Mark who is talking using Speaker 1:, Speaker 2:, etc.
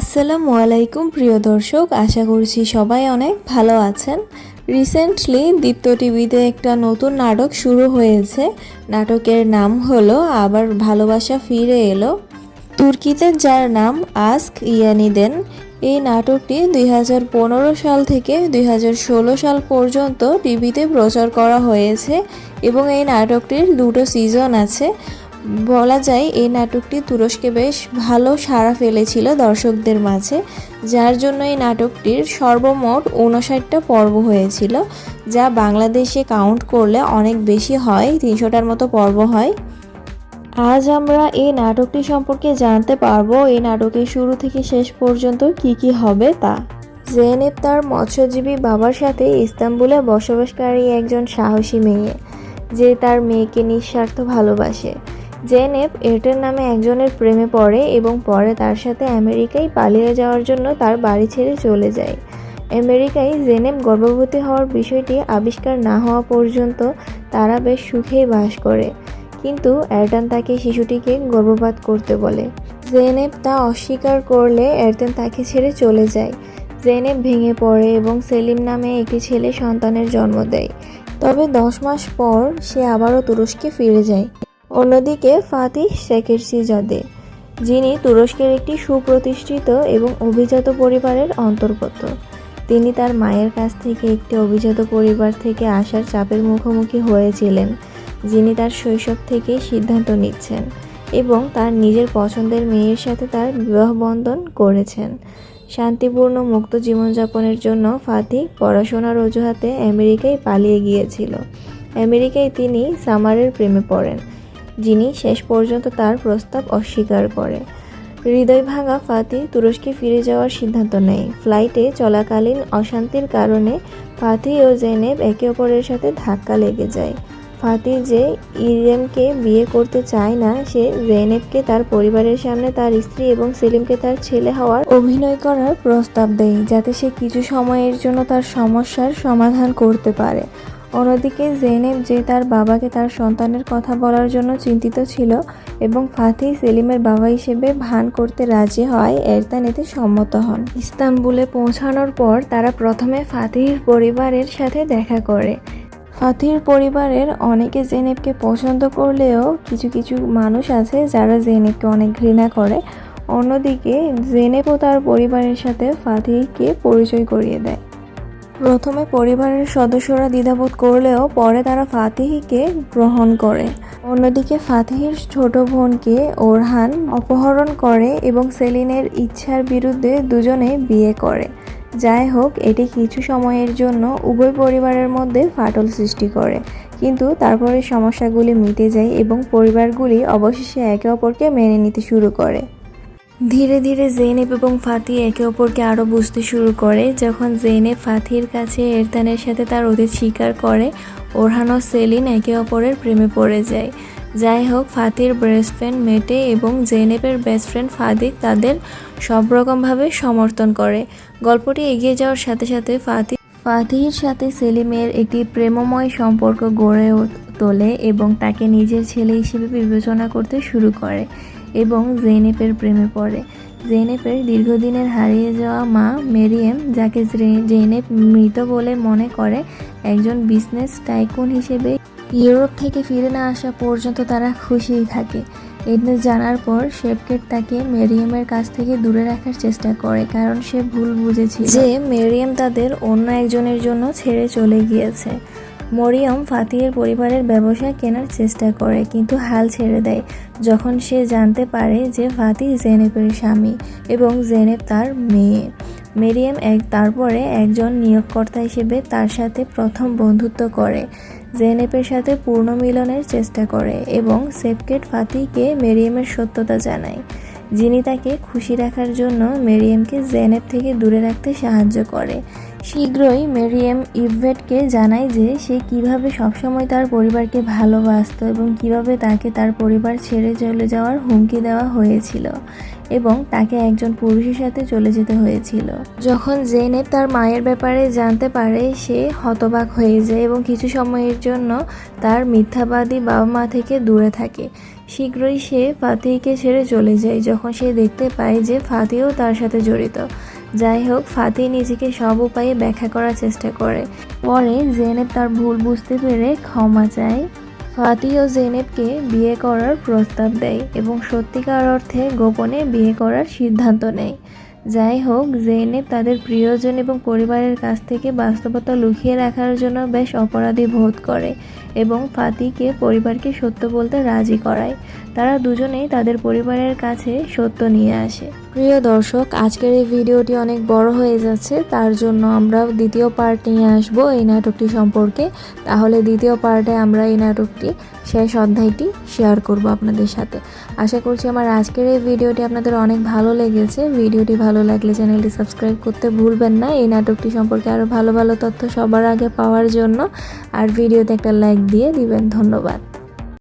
Speaker 1: আসসালামু আলাইকুম, প্রিয় দর্শক। আশা করছি সবাই অনেক ভালো আছেন। রিসেন্টলি দীপ্ত টিভিতে একটা নতুন নাটক শুরু হয়েছে। নাটকের নাম হলো আবার ভালোবাসা ফিরে এলো। তুর্কিতে যার নাম আস্ক ইয়ানিদেন, এই নাটকটি দুই হাজার পনেরো সাল থেকে দুই হাজার ষোলো সাল পর্যন্ত টিভিতে প্রচার করা হয়েছে এবং এই নাটকটির দুটো সিজন আছে। বলা যায়, এই নাটকটি তুরস্কে বেশ ভালো সাড়া ফেলেছিল দর্শকদের মাঝে, যার জন্য এই নাটকটির সর্বমোট উনষাটটা পর্ব হয়েছিল, যা বাংলাদেশে কাউন্ট করলে অনেক বেশি হয়, তিনশোটার মতো পর্ব হয়। আজ আমরা এই নাটকটি সম্পর্কে জানতে পারব, এই নাটকের শুরু থেকে শেষ পর্যন্ত কি কি হবে তা। জেনেব তার মৎস্যজীবী বাবার সাথে ইস্তাম্বুলে বসবাসকারী একজন সাহসী মেয়ে, যে তার মেয়েকে নিঃস্বার্থ ভালোবাসে। জেনেব এটের নামে একজনের প্রেমে পড়ে এবং পরে তার সাথে আমেরিকায় পালিয়ে যাওয়ার জন্য তার বাড়ি ছেড়ে চলে যায়। আমেরিকায় জেনেব গর্ভবতী হওয়ার বিষয়টি আবিষ্কার না হওয়া পর্যন্ত তারা বেশ সুখেই বাস করে। কিন্তু এরটান তাকে শিশুটিকে গর্ভপাত করতে বলে। জেনেব তা অস্বীকার করলে এরটান তাকে ছেড়ে চলে যায়। জেনেব ভেঙে পড়ে এবং সেলিম নামে একটি ছেলে সন্তানের জন্ম দেয়। তবে দশ মাস পর সে আবারও তুরস্কে ফিরে যায়। অন্যদিকে ফাতিহ সেকেরসিজাদে যিনি তুরস্কের একটি সুপ্রতিষ্ঠিত এবং অভিজাত পরিবারের অন্তর্গত। তিনি তার মায়ের কাছ থেকে একটি অভিজাত পরিবার থেকে আসার চাপের মুখোমুখি হয়েছিলেন, যিনি তার শৈশব থেকেই সিদ্ধান্ত নিচ্ছেন এবং তার নিজের পছন্দের মেয়ের সাথে তার বিবাহ বন্ধন করেছেন। শান্তিপূর্ণ মুক্ত জীবনযাপনের জন্য ফাতি পড়াশোনার অজুহাতে আমেরিকায় পালিয়ে গিয়েছিল। আমেরিকায় তিনি সামারের প্রেমে পড়েন। যিনি শেষ পর্যন্ত তার প্রস্তাব অস্বীকার করে। হৃদয় ভাঙা ফাতি তুরস্কে ফিরে যাওয়ার সিদ্ধান্ত নেয়। ফ্লাইটে চলাকালীন অশান্তির কারণে ফাতি ও জেনেব একে অপরের সাথে ধাক্কা লেগে যায়। ফাতি যে ইরেমকে বিয়ে করতে চায় না, সে জেনেবকে তার পরিবারের সামনে তার স্ত্রী এবং সেলিমকে তার ছেলে হওয়ার অভিনয় করার প্রস্তাব দেয়, যাতে সে কিছু সময়ের জন্য তার সমস্যার সমাধান করতে পারে। অন্যদিকে জেনেব যে তার বাবাকে তার সন্তানের কথা বলার জন্য চিন্তিত ছিল এবং ফাতি সেলিমের বাবা হিসেবে ভান করতে রাজি হয় এরতান এতে সম্মত হন। ইস্তাম্বুলে পৌঁছানোর পর তারা প্রথমে ফাতির পরিবারের সাথে দেখা করে। ফাতির পরিবারের অনেকে জেনেবকে পছন্দ করলেও কিছু কিছু মানুষ আছে যারা জেনেবকে অনেক ঘৃণা করে। অন্যদিকে জেনেবও তার পরিবারের সাথে ফাতিহকে পরিচয় করিয়ে দেয়। প্রথমে পরিবারের সদস্যরা দ্বিধাবোধ করলেও পরে তারা ফাতিহিকে গ্রহণ করে। অন্যদিকে ফাতিহির ছোট বোনকে ওরহান অপহরণ করে এবং সেলিনের ইচ্ছার বিরুদ্ধে দুজনে বিয়ে করে। যাই হোক, এটি কিছু সময়ের জন্য উভয় পরিবারের মধ্যে ফাটল সৃষ্টি করে। কিন্তু তারপরে সমস্যাগুলি মিটে যায় এবং পরিবারগুলি অবশেষে একে অপরকে মেনে নিতে শুরু করে। ধীরে ধীরে জেনেব এবং ফাতি একে অপরকে আরও বুঝতে শুরু করে। যখন জেনে ফাতির কাছে এরতানের সাথে তার অতীত স্বীকার করে, ওরহান ও সেলিন একে অপরের প্রেমে পড়ে যায়। যাই হোক, ফাতির বেস্ট ফ্রেন্ড মেটে এবং জেনেবের বেস্ট ফ্রেন্ড ফাদিক তাদের সব রকমভাবে সমর্থন করে। গল্পটি এগিয়ে যাওয়ার সাথে সাথে ফাতি ফাতির সাথে সেলিমের একটি প্রেমময় সম্পর্ক গড়ে তোলে এবং তাকে নিজের ছেলে হিসেবে বিবেচনা করতে শুরু করে এবং জেনেপের প্রেমে পড়ে। জেনেপের দীর্ঘদিনের হারিয়ে যাওয়া মা মেরিয়েম, যাকে জেনেপ মৃত বলে মনে করে, একজন বিজনেস টাইকুন হিসেবে ইউরোপ থেকে ফিরে না আসা পর্যন্ত তারা খুশিই থাকে। এটা জানার পর শেপকেট তাকে মেরিয়ামের কাছ থেকে দূরে রাখার চেষ্টা করে, কারণ সে ভুল বুঝেছিল। যে মেরিয়াম তাদের অন্য একজনের জন্য ছেড়ে চলে গিয়েছে। মরিয়ম ফাতিহের পরিবারের ব্যবসা কেনার চেষ্টা করে, কিন্তু হাল ছেড়ে দেয়। যখন সে জানতে পারে যে ফাতি জেনেপের স্বামী এবং জেনেপ তার মেয়ে। মেরিয়াম এক তারপরে একজন নিয়োগকর্তা হিসেবে তার সাথে প্রথম বন্ধুত্ব করে। জেনেপের সাথে পূর্ণ মিলনের চেষ্টা করে এবং সেপকেট ফাতিকে মেরিয়ামের সত্যতা জানায়। যিনি তাকে খুশি রাখার জন্য মেরিয়ামকে জেনেপ থেকে দূরে রাখতে সাহায্য করে। শীঘ্রই মেরিয়াম ইভেটকে জানায় যে সে কীভাবে সবসময় তার পরিবারকে ভালোবাসতো এবং কীভাবে তাকে তার পরিবার ছেড়ে চলে যাওয়ার হুমকি দেওয়া হয়েছিল এবং তাকে একজন পুরুষের সাথে চলে যেতে হয়েছিল। যখন জেনেব তার মায়ের ব্যাপারে জানতে পারে, সে হতবাক হয়ে যায় এবং কিছু সময়ের জন্য তার মিথ্যাবাদী বাবা মা থেকে দূরে থাকে। শীঘ্রই সে ফাতিকে ছেড়ে চলে যায়, যখন সে দেখতে পায় যে ফাতিও তার সাথে জড়িত। যাই হোক ফাতি নিজেকে সব উপায়ে ব্যাখ্যা করার চেষ্টা করে। পরে জেনেব তার ভুল বুঝতে পেরে ক্ষমা চায়। ফাতি ও জেনেবকে বিয়ে করার প্রস্তাব দেয় এবং সত্যিকার অর্থে গোপনে বিয়ে করার সিদ্ধান্ত নেয়। যাই হোক জেনেব তাদের প্রিয়জন এবং পরিবারের কাছ থেকে বাস্তবতা লুকিয়ে রাখার জন্য বেশ অপরাধী বোধ করে এবং ফাতিকে পরিবারকে সত্য বলতে রাজি করায়। তারা দুজনেই তাদের পরিবারের কাছে সত্য নিয়ে আসে। প্রিয় দর্শক, আজকের এই ভিডিওটি অনেক বড় হয়ে যাচ্ছে, তার জন্য আমরা দ্বিতীয় পার্ট নিয়ে আসব এই নাটকটি সম্পর্কে। তাহলে দ্বিতীয় পার্টে আমরা এই নাটকটি, শেষ অধ্যায়টি শেয়ার করব আপনাদের সাথে। আশা করছি আমার আজকের এই ভিডিওটি আপনাদের অনেক ভালো লেগেছে। ভিডিওটি ভালো লাগলে চ্যানেলটি সাবস্ক্রাইব করতে ভুলবেন না। এই নাটকটি সম্পর্কে আরও ভালো ভালো তথ্য সবার আগে পাওয়ার জন্য। আর ভিডিওতে একটা লাইক দিয়ে দিবেন। ধন্যবাদ।